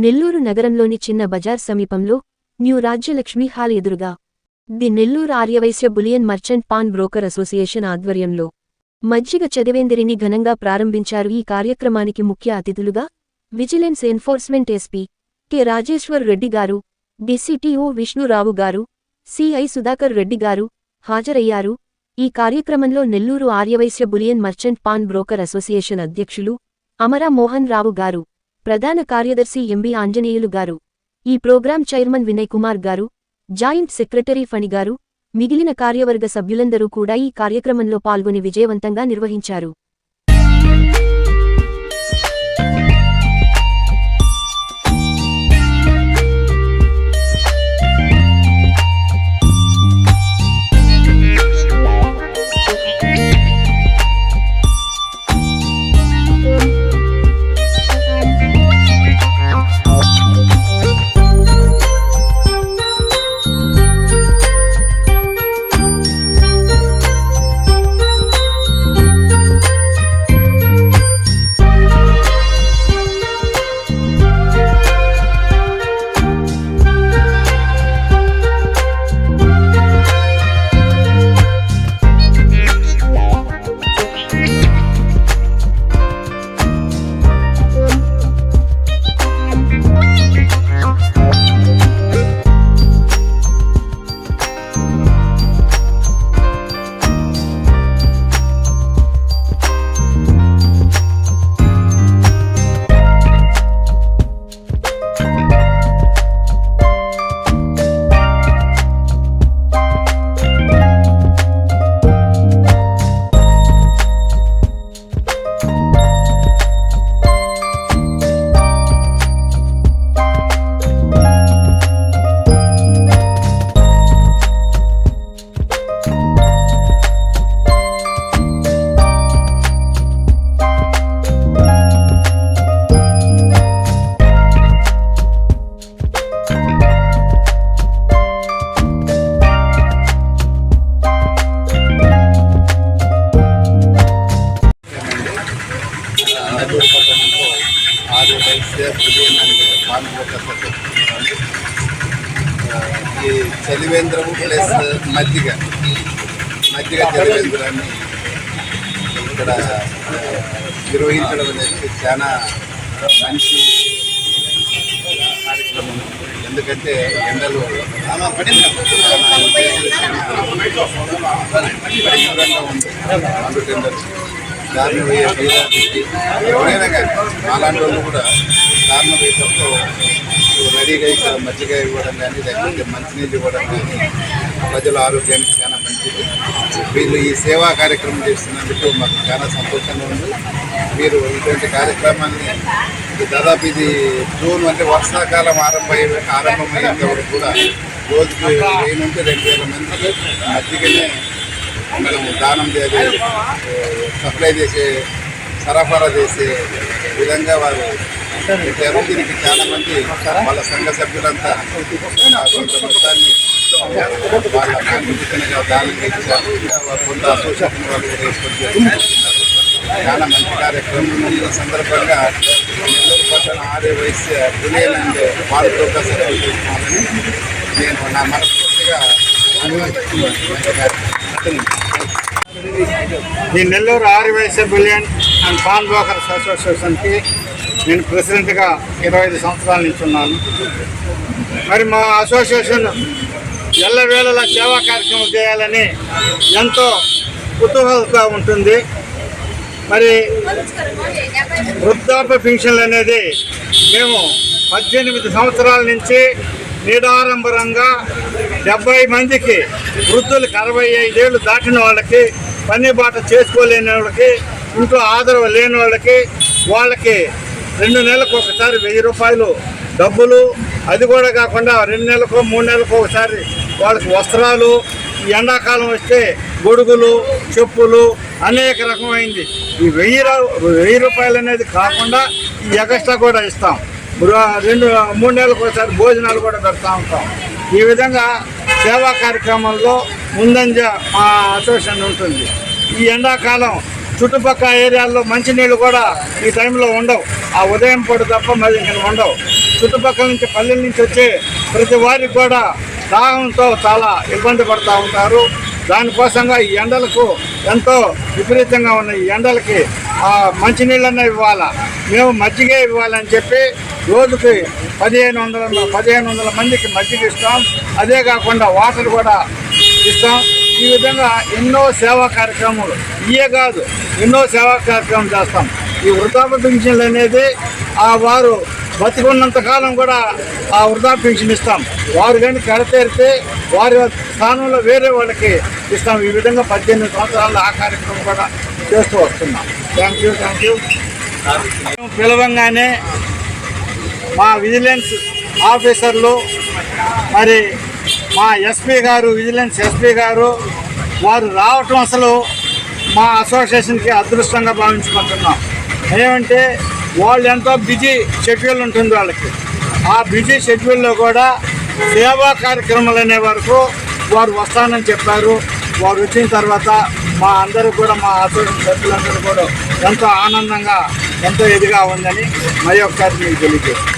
నెల్లూరు నగరంలోని చిన్న బజార్ సమీపంలో new Rajyalakshmi hall ఎదురుగా the Nellore Aryavysya bullion merchant pan broker association ఆధ్వర్యంలో మజ్జిగ చదివేందిరిని ఘనంగా ప్రారంభించారు ఈ కార్యక్రమానికి ముఖ్య అతిథులుగా vigilance enforcement SP K Rajeshwar Reddy గారు డిసిటిఓ విష్ణురావు గారు సిఐ సుధాకర్ రెడ్డి గారు హాజరయ్యారు. ఈ కార్యక్రమంలో Nellore Aryavysya bullion merchant pan broker association అధ్యక్షులు అమరా మోహన్ రావు గారు ప్రధాన కార్యదర్శి ఎంబి ఆంజనేయులు గారు ఈ ప్రోగ్రాం చైర్మన్ వినయ్ కుమార్ గారు జాయింట్ సెక్రటరీ ఫణి గారు మిగిలిన కార్యవర్గ సభ్యులందరూ కూడా ఈ కార్యక్రమంలో పాల్గొని విజయవంతంగా నిర్వహించారు. ఈ ప్లస్ మజ్జిగ. మజ్జిగ చలివేంద్రాన్ని ఇక్కడ నిర్వహించడం అనేది చాలా మంచి కార్యక్రమం. ఎందుకంటే ఎండలు చాలా పరిశుభ్రంగా ఉంది. అందుకంటే దారుణ వేయ ఎవరైనా కానీ అలాంటి వాళ్ళు కూడా దారుణ వేయటంతో రెడీగా ఇక్కడ మజ్జిగ ఇవ్వడం కానీ లేకపోతే మంచినీళ్ళు ఇవ్వడం కానీ ప్రజల ఆరోగ్యానికి చాలా మంచిది. వీళ్ళు ఈ సేవా కార్యక్రమం చేస్తున్నందుకు మాకు చాలా సంతోషంగా ఉంది. మీరు ఇటువంటి కార్యక్రమాన్ని దాదాపు ఇది జూన్ అంటే వర్షాకాలం ఆరంభమయ్యే ఆరంభమయ్యేంత వరకు కూడా రోజుకి వెయ్యి నుంచి రెండు వేల మందికి మజ్జిగనే మనం దానం చేసే సప్లై చేసే సరఫరా చేసే విధంగా వారు పెట్టారు. దీనికి చాలా మంది వాళ్ళ సంఘ సభ్యులంతా మొత్తాన్ని వాళ్ళ కొంత అసోసియేషన్ వాళ్ళు. చాలా మంచి కార్యక్రమం ఈ సందర్భంగా నెల్లూరు పట్టణ Vysya bullion and pan brokers association నేను నా మనస్ఫూర్తిగా ఈ Nellore Aryavysya bullion and pan brokers అసోసియేషన్కి నేను ప్రెసిడెంట్గా ఇరవై ఐదు సంవత్సరాల నుంచి ఉన్నాను. మరి మా అసోసియేషన్ ఎల్లవేళలా సేవా కార్యక్రమం చేయాలని ఎంతో కుతూహలతో ఉంటుంది. మరి వృద్ధాప్య పెన్షన్లు అనేది మేము పద్దెనిమిది సంవత్సరాల నుంచి నిడారంభరంగా డెబ్బై మందికి వృద్ధులకు అరవై ఐదేళ్ళు దాటిన వాళ్ళకి పని బాట చేసుకోలేని వాళ్ళకి ఇంట్లో ఆదరవ లేని వాళ్ళకి వాళ్ళకి రెండు నెలలకు ఒకసారి వెయ్యి రూపాయలు డబ్బులు. అది కూడా కాకుండా రెండు నెలలకు మూడు నెలలకు ఒకసారి వాళ్ళకి వస్త్రాలు ఎండాకాలం వస్తే గొడుగులు చెప్పులు అనేక రకమైంది. ఈ వెయ్యి వెయ్యి రూపాయలు అనేది కాకుండా ఈ ఎగస్ట్రా కూడా ఇస్తాం. రెండు మూడు నెలలకు ఒకసారి భోజనాలు కూడా పెడతా ఉంటాం. ఈ విధంగా సేవా కార్యక్రమంలో ముందంజ మా అసోసియేషన్ ఉంటుంది. ఈ ఎండాకాలం చుట్టుపక్కల ఏరియాల్లో మంచినీళ్ళు కూడా ఈ టైంలో ఉండవు. ఆ ఉదయం పూట తప్ప మరి ఇంకా ఉండవు. చుట్టుపక్కల నుంచి పల్లెల నుంచి వచ్చే ప్రతి వారికి కూడా దాహంతో చాలా ఇబ్బంది పడుతూ ఉంటారు. దానికోసంగా ఈ ఎండలకు ఎంతో విపరీతంగా ఉన్న ఈ ఎండలకి ఆ మంచినీళ్ళన్నా ఇవ్వాలా? మేము మజ్జిగే ఇవ్వాలని చెప్పి రోజుకి పదిహేను వందల పదిహేను వందల మందికి మజ్జిగ ఇస్తాం. అదే కాకుండా వాటర్ కూడా ఇస్తాం. ఈ విధంగా ఎన్నో సేవా కార్యక్రమాలు. ఇయే కాదు ఎన్నో సేవా కార్యక్రమాలు చేస్తాం. ఈ వృద్ధాప్య పెన్షన్లు అనేది ఆ వారు బతికున్నంతకాలం కూడా ఆ వృద్ధాప్య పెన్షన్ ఇస్తాం. వారు కానీ కడతేరితే వారి స్థానంలో వేరే వాళ్ళకి ఇస్తాం. ఈ విధంగా పద్దెనిమిది సంవత్సరాలు ఆ కార్యక్రమం కూడా చేస్తూ వస్తున్నాం. థ్యాంక్ యూ థ్యాంక్ యూ పిలవంగానే మా విజిలెన్స్ ఆఫీసర్లు మరి మా ఎస్పీ గారు విజిలెన్స్ ఎస్పీ గారు వారు రావటం అసలు మా అసోసియేషన్కి అదృష్టంగా భావించుకుంటున్నాం. ఏమంటే వాళ్ళు ఎంతో బిజీ షెడ్యూల్ ఉంటుంది వాళ్ళకి. ఆ బిజీ షెడ్యూల్లో కూడా సేవా కార్యక్రమాలు అనే వరకు వారు వస్తానని చెప్పారు. వారు వచ్చిన తర్వాత మా అందరూ కూడా మా అసోసియేషన్ సభ్యులందరూ కూడా ఎంతో ఆనందంగా ఎంతో ఇదిగా ఉందని మరి ఒకసారి మీకు తెలియజేస్తాను